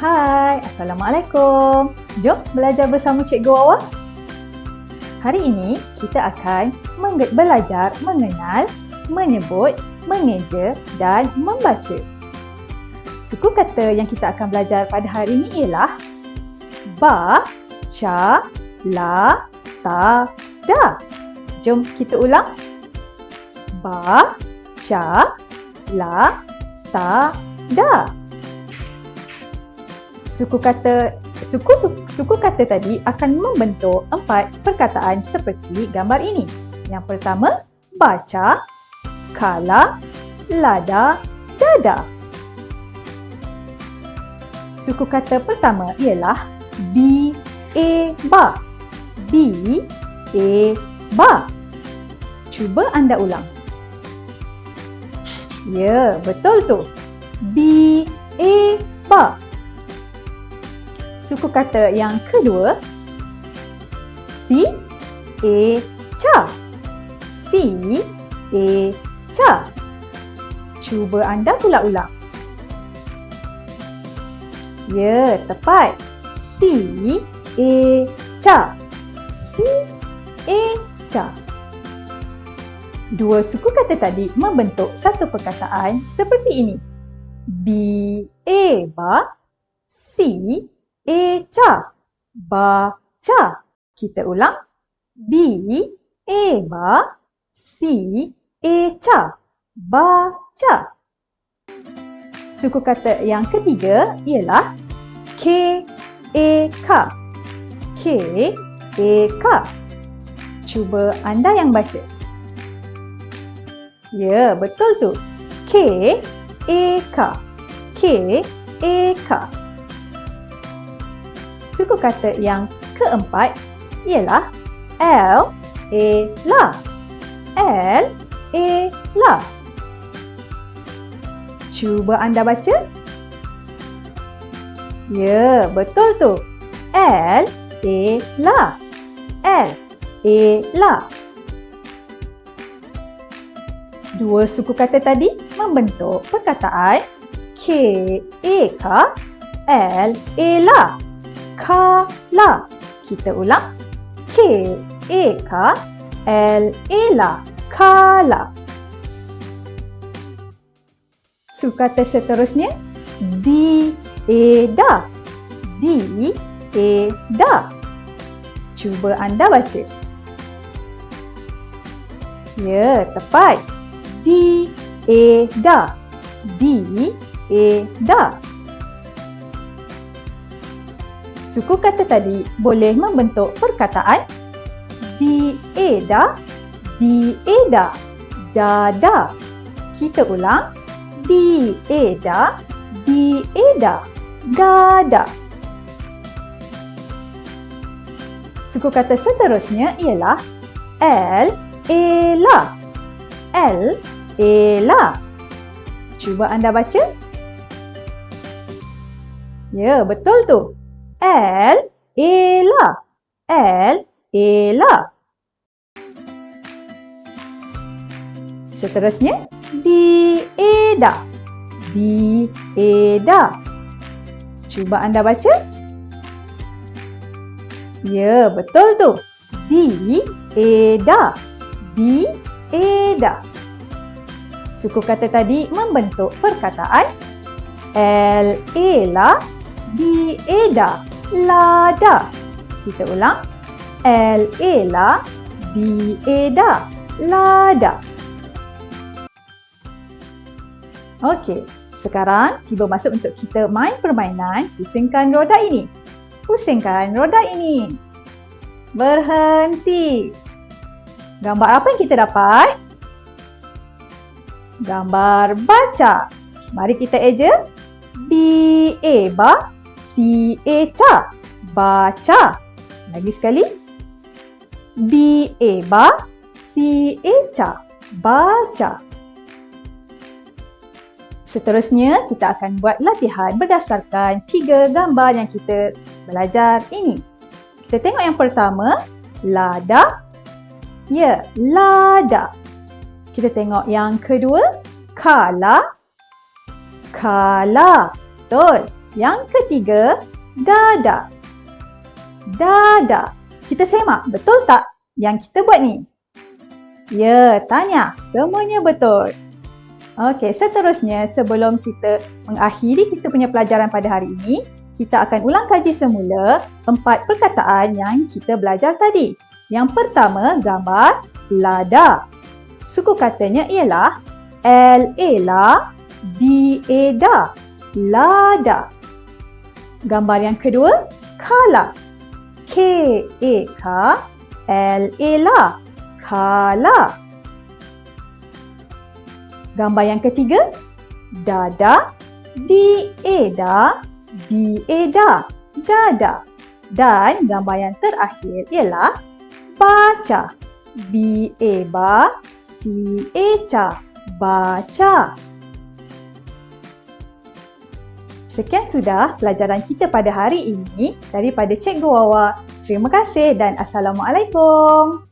Hai, Assalamualaikum. Jom belajar bersama Cikgu Wawa. Hari ini kita akan belajar mengenal, menyebut, mengeja dan membaca. Suku kata yang kita akan belajar pada hari ini ialah ba, ca, la, ta, da. Jom kita ulang. Ba, ca, la, ta, da. Suku kata suku suku kata tadi akan membentuk empat perkataan seperti gambar ini. Yang pertama, baca, kala, lada, dada. Suku kata pertama ialah bi, e, ba. Bi, e, ba. Cuba anda ulang. Ya, betul tu. Bi, e, ba. Suku kata yang kedua si, e, ca. Si, e, ca. Cuba anda pula ulang. Ya, tepat. Si, e, ca. Si, e, ca. Dua suku kata tadi membentuk satu perkataan seperti ini. Bi, e, ba. Si, e, ca. Baca. Kita ulang. Bi, e, ba. Si, e, ca. Baca. Suku kata yang ketiga ialah e, ka. Ke, e, ka. Cuba anda yang baca. Ya, betul tu. Ke, e, ka. Ke, e, ka. Suku kata yang keempat ialah L, E, la. L, E, la. Cuba anda baca. Ya, betul tu. L, E, la. L, E, la. Dua suku kata tadi membentuk perkataan K, E, ka. L, E, la. Ka, la. Kita ulang. K, E, ka. L, E, la. Kala. Suku kata seterusnya di, e, da. Di, e, da. Cuba anda baca. Ya, tepat. Di, e, da. Di, e, da. Suku kata tadi boleh membentuk perkataan di, e, da. Di, e, da. Dada. Kita ulang. Di, e, da. Di, e, da. Dada. Suku kata seterusnya ialah L, E, la. L, E, la. Cuba anda baca. Ya, betul tu. L, E, la. L, E, la. Seterusnya, di, e, da. Di, e, da. Cuba anda baca. Ya, betul tu. Di, e, da. Di, e, da. Suku kata tadi membentuk perkataan L, E, la. Di, e, da. Lada. Kita ulang. L, E, la. Di, e, da. Lada. Okey, sekarang tiba masa untuk kita main permainan pusingkan roda ini. Pusingkan roda ini. Berhenti. Gambar apa yang kita dapat? Gambar baca. Mari kita eja. B, A, ba. C, A, ca. Baca. Lagi sekali. B, A, ba. C, A, ca. Baca. Seterusnya, kita akan buat latihan berdasarkan tiga gambar yang kita belajar ini. Kita tengok yang pertama, lada. Ya, lada. Kita tengok yang kedua, kala. Kala. Betul. Yang ketiga, dada. Dada. Kita semak, betul tak yang kita buat ni? Ya, tanya. Semuanya betul. Okey, seterusnya sebelum kita mengakhiri kita punya pelajaran pada hari ini, kita akan ulang kaji semula empat perkataan yang kita belajar tadi. Yang pertama, gambar lada. Suku katanya ialah L-A la, D-A da. Lada. Gambar yang kedua, kala. K-A-K, L-A la. Kala. Gambar yang ketiga, dada. D-A da. D-A da. Dada. Dan gambar yang terakhir ialah baca. B-A ba. C-A ca. Baca. Sekian sudah pelajaran kita pada hari ini daripada Cikgu Wawa. Terima kasih dan Assalamualaikum.